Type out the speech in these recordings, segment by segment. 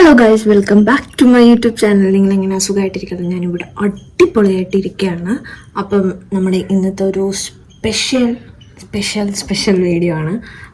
Hello guys welcome back to my YouTube channel നിങ്ങൾ എങ്ങനെ സുഖമായിട്ടിരിക്കുന്നത് ഞാനിവിടെ അടിപൊളിയായിട്ടിരിക്കുകയാണ് അപ്പം നമ്മുടെ ഇന്നത്തെ ഒരു സ്പെഷ്യൽ സ്പെഷ്യൽ സ്പെഷ്യൽ വീഡിയോ ആണ്.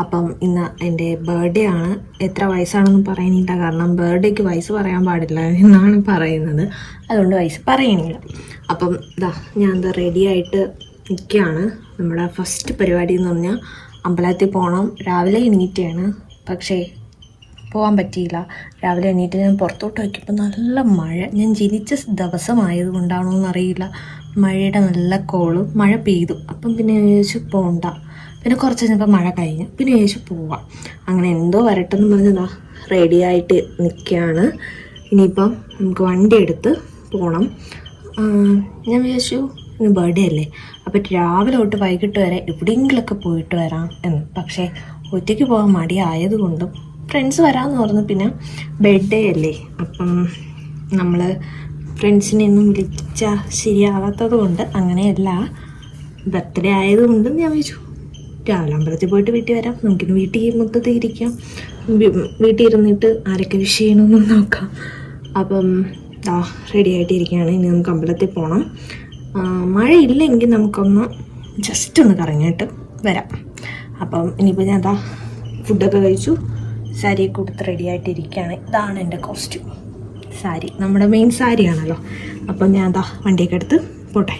അപ്പം ഇന്ന് എന്റെ ബർത്ത്ഡേ ആണ്. എത്ര വയസ്സാണെന്ന് പറയുന്നില്ല. കാരണം ബർത്ത്ഡേക്ക് വയസ്സ് പറയാൻ പാടില്ല എന്നാണ് പറയുന്നത്. അതുകൊണ്ട് വയസ്സ് പറയുന്നില്ല. അപ്പം ഇതാ ഞാൻ എന്താ റെഡി ആയിട്ട് നിൽക്കുകയാണ് നമ്മുടെ ഫസ്റ്റ് പരിപാടി എന്ന് പറഞ്ഞാൽ അമ്പലത്തിൽ പോകണം രാവിലെ എണീറ്റാണ്. പക്ഷേ പോകാൻ പറ്റിയില്ല. രാവിലെ എണീറ്റ് ഞാൻ പുറത്തോട്ട് നോക്കിയപ്പോൾ നല്ല മഴ. ഞാൻ ജനിച്ച ദിവസമായത് കൊണ്ടാണോ എന്നറിയില്ല. മഴയുടെ നല്ല കോൾ. മഴ പെയ്തു. അപ്പം പിന്നെ ചോദിച്ചു പോണ്ട. പിന്നെ കുറച്ച് കഴിഞ്ഞപ്പോൾ മഴ കഴിഞ്ഞു. പിന്നെ ചോദിച്ചു പോവാം. അങ്ങനെ എന്തോ വരട്ടെന്ന് പറഞ്ഞതാ റെഡി ആയിട്ട് നിൽക്കുകയാണ് ഇനിയിപ്പം നമുക്ക് വണ്ടി എടുത്ത് പോകണം ഞാൻ വിചാരിച്ചു ഇന്ന് ബർത്ത്ഡേ അല്ലേ? അപ്പോൾ രാവിലെ തൊട്ട് വൈകിട്ട് വരെ എവിടെയെങ്കിലുമൊക്കെ പോയിട്ട് വരാം എന്ന്. പക്ഷേ ഒറ്റയ്ക്ക് പോകാൻ മടിയായതുകൊണ്ടും ഫ്രണ്ട്സ് വരാമെന്ന് പറഞ്ഞു പിന്നെ ബർത്ത്ഡേ അല്ലേ? അപ്പം നമ്മൾ ഫ്രണ്ട്സിനെ ഒന്നും വിളിച്ചാൽ ശരിയാവാത്തത് കൊണ്ട് അങ്ങനെയല്ല. ബർത്ത്ഡേ ആയതുകൊണ്ടും ഞാൻ വിളിച്ചു രാവിലെ അമ്പലത്തിൽ പോയിട്ട് വീട്ടിൽ വരാം. നമുക്കിന്ന് വീട്ടിൽ മൊത്തത്തിൽ ഇരിക്കാം. വീട്ടിൽ ഇരുന്നിട്ട് ആരൊക്കെ വിഷ് ചെയ്യണമെന്നും നോക്കാം. അപ്പം ആ റെഡി ആയിട്ടിരിക്കുകയാണ്. ഇനി നമുക്ക് അമ്പലത്തിൽ പോകണം മഴയില്ലെങ്കിൽ നമുക്കൊന്ന് ജസ്റ്റ് ഒന്ന് കറങ്ങിയിട്ട് വരാം. അപ്പം ഇനിയിപ്പോൾ ഞാൻ അതാ ഫുഡൊക്കെ കഴിച്ചു. സാരിയൊക്കെ കൊടുത്ത് റെഡി ആയിട്ടിരിക്കുകയാണ്. ഇതാണ് എന്റെ കോസ്റ്റ്യൂം സാരി. നമ്മുടെ മെയിൻ സാരിയാണല്ലോ. അപ്പം ഞാൻ എന്താ വണ്ടിയൊക്കെ എടുത്ത് പോട്ടെ.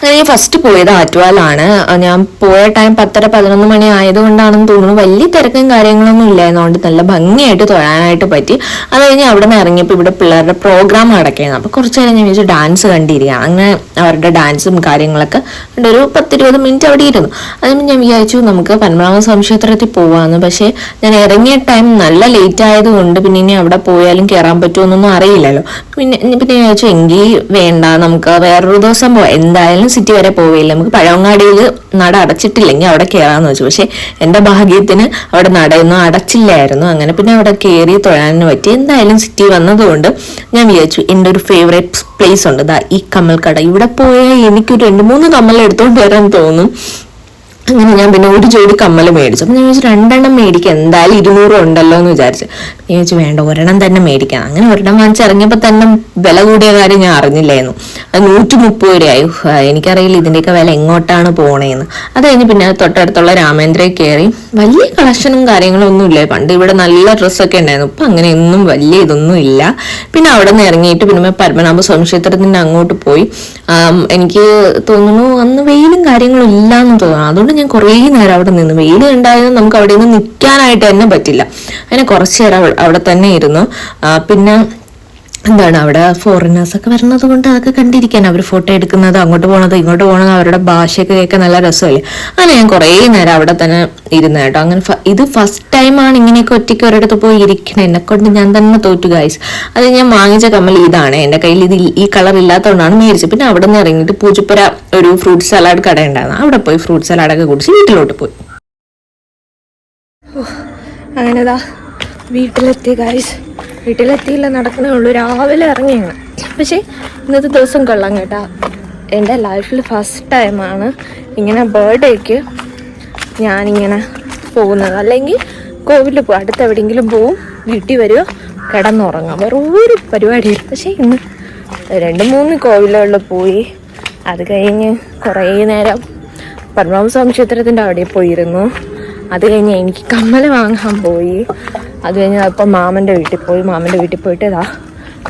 അങ്ങനെ ഞാൻ ഫസ്റ്റ് പോയത് ആറ്റുവാലാണ്. ഞാൻ പോയ ടൈം പത്തര പതിനൊന്ന് മണി ആയതുകൊണ്ടാണെന്ന് തോന്നുന്നു. വലിയ തിരക്കും കാര്യങ്ങളൊന്നും ഇല്ലായിരുന്നതുകൊണ്ട് നല്ല ഭംഗിയായിട്ട് തൊഴാനായിട്ട് പറ്റി. അത് കഴിഞ്ഞ് അവിടെ നിന്ന് ഇറങ്ങിയപ്പോൾ ഇവിടെ പിള്ളേരുടെ പ്രോഗ്രാം നടക്കുകയായിരുന്നു. അപ്പോൾ കുറച്ച് നേരം ഞാൻ വിചാരിച്ചു ഡാൻസ് കണ്ടിരിക്കുകയാണ് അങ്ങനെ അവരുടെ ഡാൻസും കാര്യങ്ങളൊക്കെ ഒരു പത്തിരുപത് മിനിറ്റ് അവിടെ ഇരുന്നു. അതിന് ഞാൻ വിചാരിച്ചു നമുക്ക് പത്മനാഭ ക്ഷേത്രത്തിൽ പോവാന്ന്. പക്ഷേ ഞാൻ ഇറങ്ങിയ ടൈം നല്ല ലേറ്റ് ആയതുകൊണ്ട് പിന്നെ ഇനി അവിടെ പോയാലും കയറാൻ പറ്റുമെന്നൊന്നും അറിയില്ലല്ലോ. പിന്നെ പിന്നെ ചോദിച്ചു എങ്കിൽ വേണ്ട നമുക്ക് വേറൊരു ദിവസം പോവാം. എന്തായാലും സിറ്റി വരെ പോവുകയില്ല നമുക്ക് പഴവങ്ങാടിയിൽ നട അടച്ചിട്ടില്ലെങ്കിൽ അവിടെ കയറാന്ന് വെച്ചു. പക്ഷെ എന്റെ ഭാഗ്യത്തിന് അവിടെ നടയൊന്നും അടച്ചില്ലായിരുന്നു. അങ്ങനെ പിന്നെ അവിടെ കയറി തൊഴാനും പറ്റി എന്തായാലും സിറ്റി വന്നതുകൊണ്ട് ഞാൻ വിചാരിച്ചു എന്റെ ഒരു ഫേവറേറ്റ് പ്ലേസ് ഉണ്ട്. ദാ ഈ കമ്മൽ കട ഇവിടെ പോയാൽ എനിക്കൊരു രണ്ട് മൂന്ന് കമ്മൽ എടുത്തോണ്ട് വരാൻ തോന്നും. അങ്ങനെ ഞാൻ പിന്നെ ഒരു ജോഡി കമ്മൽ മേടിച്ചു. അപ്പം ഞാൻ ചോദിച്ചു രണ്ടെണ്ണം മേടിക്കാം. എന്തായാലും ഇരുന്നൂറ് ഉണ്ടല്ലോ എന്ന് വിചാരിച്ചു. ഞാൻ ചോദിച്ചു വേണ്ട ഒരെണ്ണം തന്നെ മേടിക്കാം. അങ്ങനെ ഒരെണ്ണം വാങ്ങിച്ചിറങ്ങിയപ്പോൾ തന്നെ വില കൂടിയ കാര്യം ഞാൻ അറിഞ്ഞില്ലായിരുന്നു. അത് നൂറ്റി മുപ്പത് രൂപയായി എനിക്കറിയില്ല ഇതിന്റെയൊക്കെ വില എങ്ങോട്ടാണ് പോണേന്ന്. അത് കഴിഞ്ഞ് പിന്നെ തൊട്ടടുത്തുള്ള രാമേന്ദ്രയിൽ കയറി. വലിയ കളക്ഷനും കാര്യങ്ങളും ഒന്നും ഇല്ല. പണ്ട് ഇവിടെ നല്ല ഡ്രസ്സൊക്കെ ഉണ്ടായിരുന്നു. ഇപ്പം അങ്ങനെയൊന്നും വലിയ ഇതൊന്നും ഇല്ല. പിന്നെ അവിടെ നിന്ന് ഇറങ്ങിയിട്ട് പിന്നെ പത്മനാഭ സ്വാമി ക്ഷേത്രത്തിന്റെ അങ്ങോട്ട് പോയി. എനിക്ക് തോന്നുന്നു അന്ന് വെയിലും കാര്യങ്ങളും ഇല്ലാന്ന് തോന്നുന്നു. അതുകൊണ്ട് ഞാൻ കുറേ നേരം അവിടെ നിന്ന് വെയിൽ ഉണ്ടായിരുന്നു നമുക്ക് അവിടെ നിന്ന് നിൽക്കാനായിട്ട് തന്നെ പറ്റില്ല. അങ്ങനെ കുറച്ച് നേരം അവിടെ തന്നെ ഇരുന്നു. പിന്നെ എന്താണ് അവിടെ ഫോറിനേഴ്സൊക്കെ വരുന്നത് കൊണ്ട് അതൊക്കെ കണ്ടിരിക്കാൻ. അവർ ഫോട്ടോ എടുക്കുന്നത് അങ്ങോട്ട് പോണത് ഇങ്ങോട്ട് പോണത് അവരുടെ ഭാഷയൊക്കെ കേൾക്കാൻ നല്ല രസമല്ലേ? അങ്ങനെ ഞാൻ കുറേ നേരം അവിടെ തന്നെ ഇരുന്ന കേട്ടോ. അങ്ങനെ ഇത് ഫസ്റ്റ് ടൈമാണ് ഇങ്ങനെയൊക്കെ ഒറ്റയ്ക്ക് ഒരിടത്ത് പോയി ഇരിക്കണേ. എന്നെ കൊണ്ട് ഞാൻ തന്നെ തോറ്റു ഗായ്സ് അത് ഞാൻ വാങ്ങിച്ച കമ്മൽ ഇതാണ്. എന്റെ കയ്യിൽ ഇത് ഈ കളർ ഇല്ലാത്തതുകൊണ്ടാണ് മേടിച്ചത്. പിന്നെ അവിടെ നിന്ന് ഇറങ്ങിയിട്ട് പൂജപ്പുര ഒരു ഫ്രൂട്ട് സലാഡ് കട ഉണ്ടായിരുന്നു. അവിടെ പോയി ഫ്രൂട്ട് സലാഡൊക്കെ കുടിച്ച് വീട്ടിലോട്ട് പോയി. അങ്ങനെ ദാ വീട്ടിലെത്തി ഗൈസ് വീട്ടിലെത്തിയില്ല നടക്കണേ ഉള്ളൂ രാവിലെ ഇറങ്ങിയാണ് പക്ഷേ ഇന്നത്തെ ദിവസം കൊള്ളാം കേട്ടാ. എന്റെ ലൈഫിൽ ഫസ്റ്റ് ടൈമാണ് ഇങ്ങനെ ബർത്ത്ഡേക്ക് ഞാനിങ്ങനെ പോകുന്നത്. അല്ലെങ്കിൽ കോവിലിൽ പോകും അടുത്ത് എവിടെയെങ്കിലും പോവും വീട്ടിൽ വരുമോ കിടന്നുറങ്ങാം. വേറെ ഒരു പരിപാടിയില്ല. പക്ഷേ ഇന്ന് രണ്ട് മൂന്ന് കോവിലുകളിൽ പോയി. അത് കഴിഞ്ഞ് കുറേ നേരം പത്മനാഭസ്വാമി ക്ഷേത്രത്തിന്റെ അവിടെ പോയിരുന്നു. അത് കഴിഞ്ഞ് എനിക്ക് കമ്മൽ വാങ്ങാൻ പോയി. അത് കഴിഞ്ഞ് അപ്പം മാമന്റെ വീട്ടിൽ പോയി. മാമന്റെ വീട്ടിൽ പോയിട്ട് ഇതാ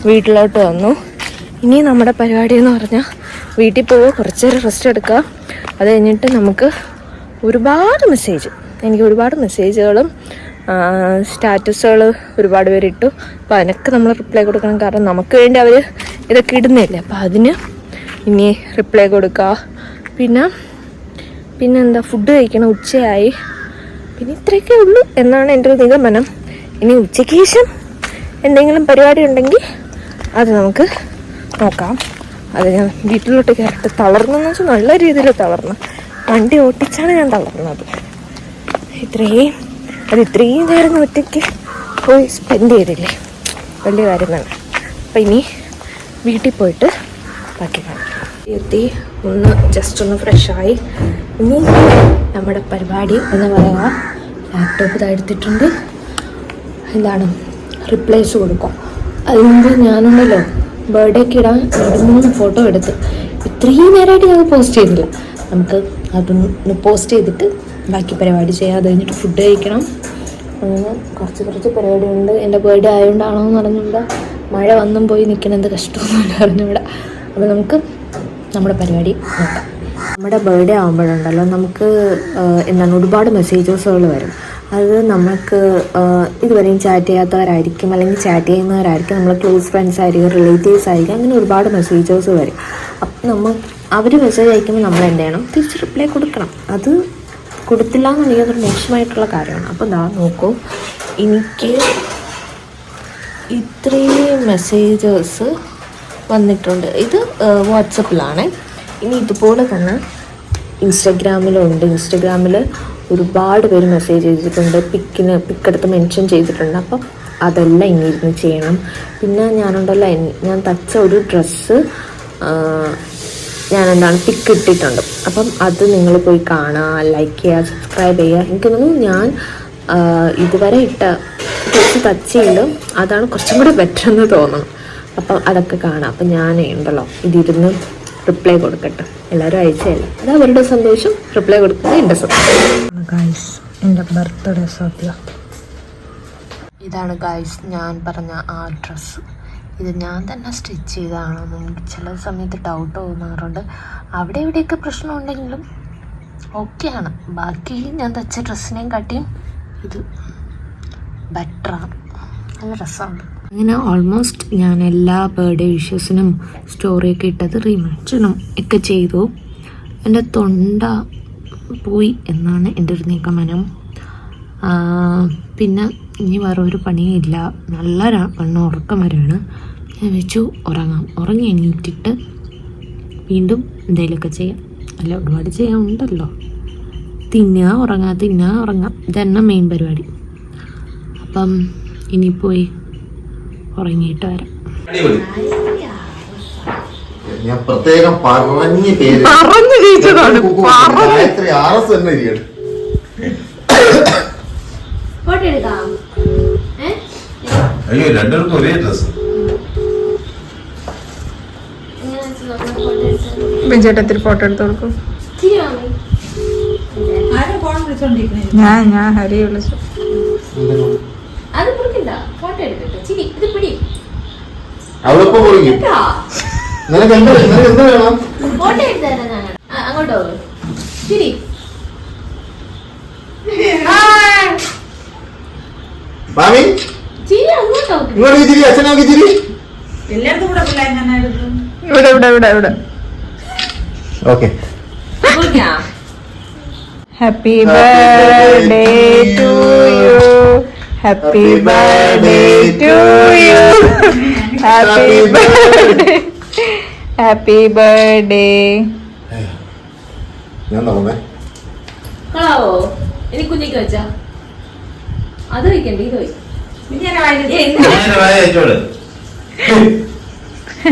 വീട്ടിലോട്ട് വന്നു. ഇനി നമ്മുടെ പരിപാടി എന്ന് പറഞ്ഞാൽ വീട്ടിൽ പോവുക കുറച്ച് നേരം റെസ്റ്റ് എടുക്കുക. അത് കഴിഞ്ഞിട്ട് നമുക്ക് ഒരുപാട് മെസ്സേജ് എനിക്ക് ഒരുപാട് മെസ്സേജുകളും സ്റ്റാറ്റസുകൾ ഒരുപാട് പേര് ഇട്ടു. അപ്പോൾ അതിനൊക്കെ നമ്മൾ റിപ്ലൈ കൊടുക്കണം. കാരണം നമുക്ക് വേണ്ടി അവർ ഇതൊക്കെ ഇടുന്നില്ലേ? അപ്പോൾ അതിന് ഇനി റിപ്ലൈ കൊടുക്കുക. പിന്നെ പിന്നെന്താ? ഫുഡ് കഴിക്കണം. ഉച്ചയായി. പിന്നെ ഇത്രയൊക്കെ ഉള്ളൂ എന്നാണ് എന്റെ ഒരു നിഗമനം. ഇനി ഉച്ചയ്ക്ക് ശേഷം എന്തെങ്കിലും പരിപാടി ഉണ്ടെങ്കിൽ അത് നമുക്ക് നോക്കാം. അത് ഞാൻ വീട്ടിലോട്ട് കയറിട്ട് തളർന്നെന്ന് വെച്ചാൽ നല്ല രീതിയിൽ തളർന്നു. വണ്ടി ഓട്ടിച്ചാണ് ഞാൻ തളർന്നത്. ഇത്രയും അത് ഇത്രയും നേരം ഒറ്റയ്ക്ക് പോയി സ്പെൻഡ് ചെയ്തില്ലേ? വലിയ കാര്യം തന്നെ. അപ്പം ഇനി വീട്ടിൽ പോയിട്ട് ബാക്കി കാണാം. എത്തി ഒന്ന് ജസ്റ്റ് ഒന്ന് ഫ്രഷായി ഇനി നമ്മുടെ പരിപാടി എന്ന് പറയുക ലാപ്ടോപ്പ് ഇതാ എടുത്തിട്ടുണ്ട്. എന്താണ് റിപ്ലേസ് കൊടുക്കും. അതുകൊണ്ട് ഞാനുണ്ടല്ലോ ബർത്ത്ഡേക്ക് ഇടാൻ രണ്ട് മൂന്ന് ഫോട്ടോ എടുത്ത്. ഇത്രയും നേരമായിട്ട് ഞങ്ങൾ പോസ്റ്റ് ചെയ്തില്ല നമുക്ക് അതൊന്ന് പോസ്റ്റ് ചെയ്തിട്ട് ബാക്കി പരിപാടി ചെയ്യാം. അത് കഴിഞ്ഞിട്ട് ഫുഡ് കഴിക്കണം. അങ്ങനെ കുറച്ച് കുറച്ച് പരിപാടി ഉണ്ട് എന്റെ ബർത്ത്ഡേ ആയതുകൊണ്ടാണോ എന്ന് പറഞ്ഞുകൂടാ മഴ വന്നും പോയി നിൽക്കണത് കഷ്ടമൊന്നുമില്ല അറിഞ്ഞുകൂടാ. അപ്പോൾ നമുക്ക് നമ്മുടെ പരിപാടി നോക്കാം. നമ്മുടെ ബർത്ത്ഡേ ആകുമ്പോഴുണ്ടല്ലോ നമുക്ക് എന്താണ് ഒരുപാട് മെസ്സേജസുകൾ വരും. അത് നമുക്ക് ഇതുവരെയും ചാറ്റ് ചെയ്യാത്തവരായിരിക്കും അല്ലെങ്കിൽ ചാറ്റ് ചെയ്യുന്നവരായിരിക്കും നമ്മളെ ക്ലോസ് ഫ്രണ്ട്സ് ആയിരിക്കും റിലേറ്റീവ്സ് ആയിരിക്കും അങ്ങനെ ഒരുപാട് മെസ്സേജസ് വരും. അപ്പം നമ്മൾ അവർ മെസ്സേജ് അയക്കുമ്പോൾ നമ്മൾ എന്ത് ചെയ്യണം? തിരിച്ച് റിപ്ലൈ കൊടുക്കണം. അത് കൊടുത്തില്ല എന്നുണ്ടെങ്കിൽ അതൊരു മോശമായിട്ടുള്ള കാര്യമാണ്. അപ്പോൾ ദാ നോക്കൂ. എനിക്ക് ഇത്രയും മെസ്സേജസ് വന്നിട്ടുണ്ട്. ഇത് വാട്സപ്പിലാണ്. ഇനി ഇതുപോലെ തന്നെ ഇൻസ്റ്റഗ്രാമിലുണ്ട്. ഇൻസ്റ്റഗ്രാമിൽ ഒരുപാട് പേര് മെസ്സേജ് ചെയ്തിട്ടുണ്ട്. പിക്കിന് പിക്കെടുത്ത് മെൻഷൻ ചെയ്തിട്ടുണ്ട്. അപ്പം അതെല്ലാം ഇനി ഇരുന്ന് ചെയ്യണം. പിന്നെ ഞാനുണ്ടല്ലോ ഞാൻ തച്ച ഒരു ഡ്രസ്സ് ഞാൻ എന്താണ് പിക്ക് ഇട്ടിട്ടുണ്ട് അപ്പം അത് നിങ്ങൾ പോയി കാണുക ലൈക്ക് ചെയ്യുക സബ്സ്ക്രൈബ് ചെയ്യുക എനിക്ക് തോന്നുന്നു ഞാൻ ഇതുവരെ ഇട്ട ഡ്രസ്സ് ടച്ച് ചെയ്ത് അതാണ് കുറച്ചും കൂടി ബെറ്റർ എന്ന് തോന്നുന്നു അപ്പം അതൊക്കെ കാണാം. അപ്പം ഞാൻ ഉണ്ടല്ലോ ഇതിരുന്ന് റിപ്ലൈ കൊടുക്കട്ടെ. എല്ലാവരും അയച്ചല്ല? അത് അവരുടെ സന്തോഷം റിപ്ലൈ കൊടുക്കുന്നത് എന്റെ സന്തോഷം എന്റെ ബർത്ത്ഡേ സദ്യ. ഇതാണ് ഗായ്സ് ഞാൻ പറഞ്ഞ ആ ഡ്രസ്സ് ഇത് ഞാൻ തന്നെ സ്റ്റിച്ച് ചെയ്താണോ എനിക്ക് ചില സമയത്ത് ഡൗട്ട് തോന്നാറുണ്ട്. അവിടെ ഇവിടെയൊക്കെ പ്രശ്നമുണ്ടെങ്കിലും ഓക്കെയാണ് ബാക്കി ഞാൻ തച്ച ഡ്രസ്സിനെയും കാട്ടിയും ഇത് ബെറ്ററാണ് നല്ല രസമുണ്ട് അങ്ങനെ ഓൾമോസ്റ്റ് ഞാൻ എല്ലാ ബർത്ത്ഡേ വിഷസിനും സ്റ്റോറിയൊക്കെ ഇട്ടത് റീമെൻഷനും ഒക്കെ ചെയ്തു. എന്റെ തൊണ്ട പോയി എന്നാണ് എന്റെ ഒരു നിഗമനം. പിന്നെ ഇനി വേറെ ഒരു പണിയും ഇല്ല നല്ല വണ്ണം ഉറക്കം വരെയാണ് ഞാൻ വെച്ചു ഉറങ്ങാം. ഉറങ്ങി എണീറ്റിട്ട് വീണ്ടും എന്തെങ്കിലുമൊക്കെ ചെയ്യാം. അല്ല ഒരുപാട് ചെയ്യാനുണ്ടല്ലോ. തിന്നുക ഉറങ്ങുക തിന്നുക ഉറങ്ങാം. ഇതന്നെ മെയിൻ പരിപാടി. അപ്പം ഇനി പോയി ഉറങ്ങിയിട്ട് വരാം ഞാൻ പ്രത്യേകം പറഞ്ഞ പേര് പറഞ്ഞു ജയിച്ചതാണ്. അയ്യോ രണ്ടുപേർക്കും ഒരേ ഡ്രസ് ബിജേട്ടത്തിൽ ഫോട്ടോ എടുത്തു കൊടുക്കും? ഞാൻ ഞാൻ ഹരി വിളിച്ചു അത് കൊടുക്കണ്ട ഫോട്ടോ എടുക്കട്ടെ ചിരി ഇത് പിടി അവളിപ്പോ പോയി നിനക്ക് എന്ത് നിനക്ക് എന്ത് വേണം? അങ്ങോട്ടോ. ശരി. മാമി ഇങ്ങോട്ട് ചിരി അച്ഛനോക്ക് ചിരി. ഇവിടെ ഇവിടെ ഇവിടെ ഇവിടെ okay. Happy birthday to you happy birthday to you happy birthday happy birthday ഞാൻ നോക്കേ കളാവോ ഇനി കുഞ്ഞിക്ക് വെച്ചാ. അത് ഇത്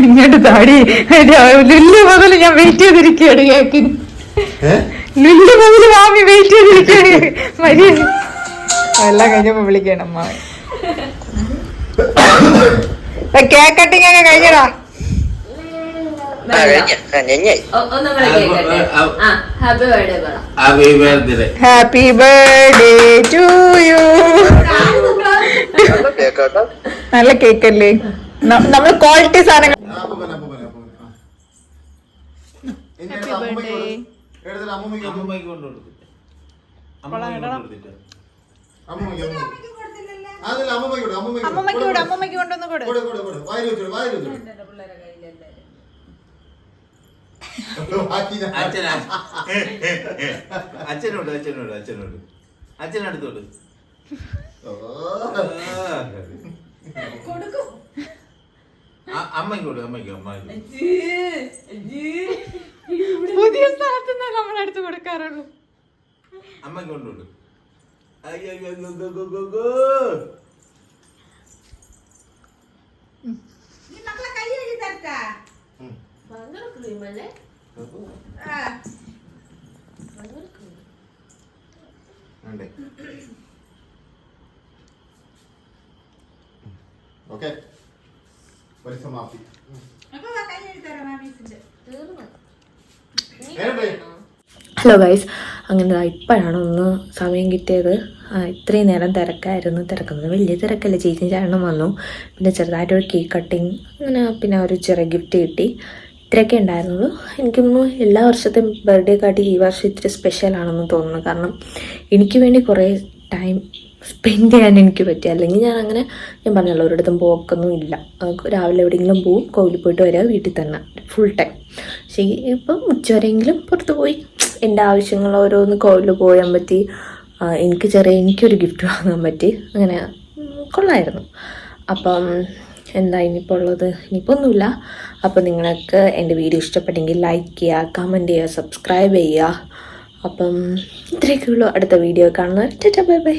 ഇങ്ങോട്ട് താടി. ലുല്ലു മുതൽ ഞാൻ വെയിറ്റ് ചെയ്തിരിക്കുകയാണ് കേക്കിന് ലുല്ലു മുതൽ മാമി വെയിറ്റ് ചെയ്തിരിക്കുകയാണ്. മര്യാദ എല്ലാം കഴിഞ്ഞപ്പോ വിളിക്കണം മാമി. കേക്ക് കട്ടിങ് ഒക്കെ കഴിഞ്ഞടാ. Happy birthday happy birthday happy birthday to you നല്ല കേക്ക് അല്ലേ? നമ്മൾ ക്വാളിറ്റി സാധനങ്ങൾ അമ്മമ്മയ്ക്ക് കൊണ്ട് കൊടുത്തിട്ട് അമ്മമ്മയ്ക്ക് അമ്മമ്മയ്ക്ക് വിട് അമ്മമ്മയ്ക്ക് കൊണ്ടൊന്ന് കൊടു. അച്ഛൻ അച്ഛനോട് അച്ഛനോട് അച്ഛനോട്. അച്ഛനടുത്തോട് അമ്മയ്ക്ക് കൊടു അമ്മയ്ക്ക് അമ്മയ്ക്ക്. പുതിയ സ്ഥലത്ത് നിന്ന് നമ്മുടെ അടുത്ത് കൊടുക്കാറുള്ളൂ അമ്മയ്ക്ക് കൊണ്ടുകൊടു അയ്യോ go, go, go, go, go. ഭയങ്കര ക്രീം അല്ലേ വേണ്ടേ ഓക്കെ പരിസമാപ്തി ഏറെ ഹലോ ഗൈസ് അങ്ങനെ ഇപ്പോഴാണ് ഒന്ന് സമയം കിട്ടിയത്. ഇത്രയും നേരം തിരക്കായിരുന്നു. തിരക്കുന്നത് വലിയ തിരക്കല്ല. ചേച്ചി ചേട്ടനും വന്നു. പിന്നെ ചെറുതായിട്ടൊരു കേക്ക് കട്ടിങ് അങ്ങനെ പിന്നെ ഒരു ചെറിയ ഗിഫ്റ്റ് കിട്ടി. ഇത്രയൊക്കെ ഉണ്ടായിരുന്നുള്ളൂ. എനിക്ക് തോന്നുന്നു എല്ലാ വർഷത്തെയും ബർത്ത്ഡേ കാട്ടി ഈ വർഷം ഇത്തിരി സ്പെഷ്യൽ ആണെന്ന് തോന്നുന്നു. കാരണം എനിക്ക് വേണ്ടി കുറേ ടൈം സ്പെൻഡ് ചെയ്യാൻ എനിക്ക് പറ്റി. അല്ലെങ്കിൽ ഞാൻ അങ്ങനെ ഞാൻ പറഞ്ഞല്ലോ ഒരിടത്തും പോക്കൊന്നും ഇല്ല. രാവിലെ എവിടെയെങ്കിലും പോവും കോവിലിൽ പോയിട്ട് വരിക വീട്ടിൽ തന്നെ ഫുൾ ടൈം പക്ഷേ ഇപ്പം ഉച്ചവരെയെങ്കിലും പുറത്ത് പോയി. എന്റെ ആവശ്യങ്ങൾ ഓരോന്ന് കോവിലിൽ പോയാൻ പറ്റി. എനിക്ക് ചെറിയ എനിക്കൊരു ഗിഫ്റ്റ് വാങ്ങാൻ പറ്റി. അങ്ങനെ കൊള്ളായിരുന്നു. അപ്പം എന്താ ഇനിയിപ്പോൾ ഉള്ളത്? ഇനിയിപ്പോൾ ഒന്നുമില്ല. അപ്പോൾ നിങ്ങൾക്ക് എന്റെ വീഡിയോ ഇഷ്ടപ്പെട്ടെങ്കിൽ ലൈക്ക് ചെയ്യുക കമന്റ് ചെയ്യുക സബ്സ്ക്രൈബ് ചെയ്യുക. അപ്പം ഇത്രയൊക്കെ ഉള്ളൂ. അടുത്ത വീഡിയോ കാണുന്നത് കാണുന്നവർ ബൈ ബൈ.